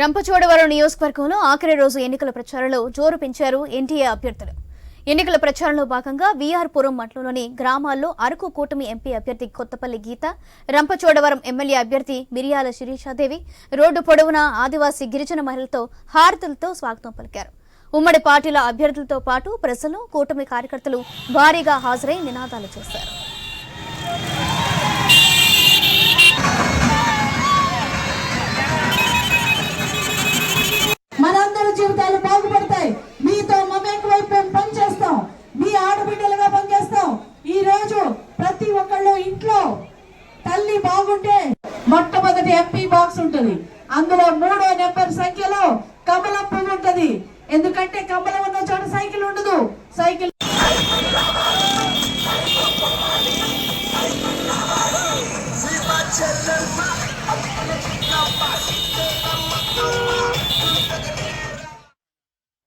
రంపచోడవరం నియోజకవర్గంలో ఆఖరి రోజు ఎన్నికల ప్రచారంలో జోరు పెంచారు ఎన్డీఏ అభ్యర్థులు. ఎన్నికల ప్రచారంలో భాగంగా వీఆర్పురం మండలంలోని గ్రామాల్లో అరకు కూటమి ఎంపీ అభ్యర్థి కొత్తపల్లి గీత రంపచోడవరం ఎమ్మెల్యే అభ్యర్థి మిరియాల శిరీషాదేవి రోడ్డు పొడవునా ఆదివాసీ గిరిజన మహిళలతో హారతులతో స్వాగతం పలికారు. ఉమ్మడి పార్టీల అభ్యర్థులతో పాటు ప్రజలు కూటమి కార్యకర్తలు భారీగా హాజరై నినాదాలు చేశారు. ప్రతి ఇంట్లో. తల్లి బాగుంటే మొట్టమొదటి ఎంపీ బాక్స్ ఉంటుంది. అందులో మూడో నెంబర్ సంఖ్యలో కమలం పువ్వు ఉంటది. ఎందుకంటే కమలం ఉన్న చోట సైకిల్ ఉండదు. సైకిల్